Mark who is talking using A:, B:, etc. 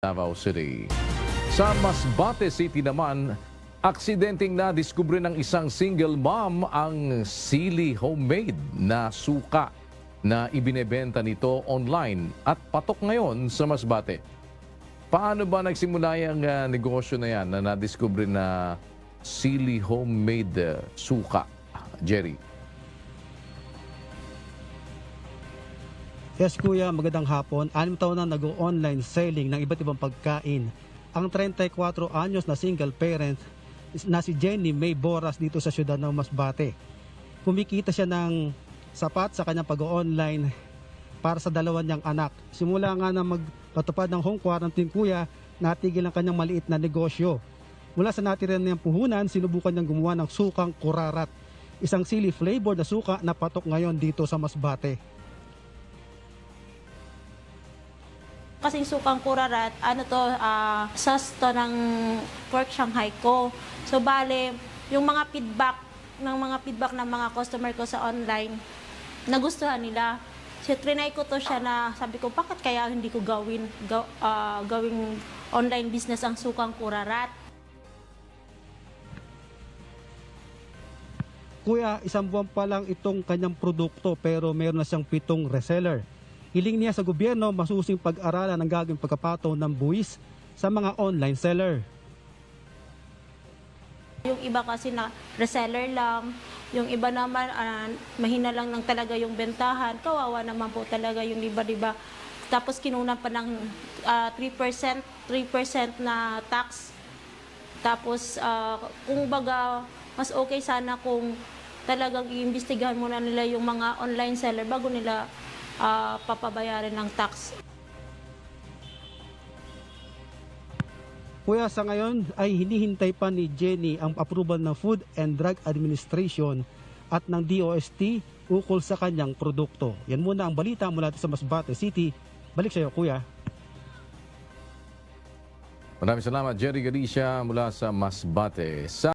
A: Davao City. Sa Masbate City naman, aksidenteng na diskubre ng isang single mom ang sili homemade na suka na ibinebenta nito online at patok ngayon sa Masbate. Paano ba nagsimula yung ah, negosyo na yan na nadiskubre na sili homemade ah, suka? Jerry.
B: Yes kuya, magandang hapon. Anim taon na nag-online selling ng iba't ibang pagkain. Ang 34 anyos na single parent na si Jenny May Boras dito sa siyudad ng Masbate. Kumikita siya ng sapat sa kanyang pag-online para sa dalawa niyang anak. Simula nga na magpatupad ng home quarantine kuya, natigil ang kanyang maliit na negosyo. Mula sa natira niyang puhunan, sinubukan niyang gumawa ng sukang kurarat. Isang sili flavor na suka na patok ngayon dito sa Masbate.
C: Kasing sukang kurarat, ano to, ah, sauce to ng pork Shanghai ko. So, bale, yung mga feedback ng mga feedback ng mga customer ko sa online, nagustuhan nila. So, trinay ko to siya na sabi ko, bakit kaya hindi ko gawin, gaw, ah, gawing online business ang sukang kurarat?
B: Kuya, isang buwan pa lang itong kanyang produkto pero meron na siyang pitong reseller. Hiling niya sa gobyerno masusing pag-aralan ang gagawing pagkapato ng buwis sa mga online seller.
C: Yung iba kasi na reseller lang, yung iba naman ah, mahina lang ng talaga yung bentahan. Kawawa naman po talaga yung iba, di ba? Tapos kinunan pa ng ah, 3%, 3% na tax. Tapos ah, kung baga, mas okay sana kung talagang iimbestigahan muna nila yung mga online seller bago nila ah, papabayaran ng tax.
B: Kuya, sa ngayon ay hinihintay pa ni Jenny ang approval ng Food and Drug Administration at ng DOST ukol sa kanyang produkto. Yan muna ang balita mula sa Masbate City. Balik sa iyo, Kuya.
A: Maraming salamat, Jerry Galicia mula sa Masbate. Sa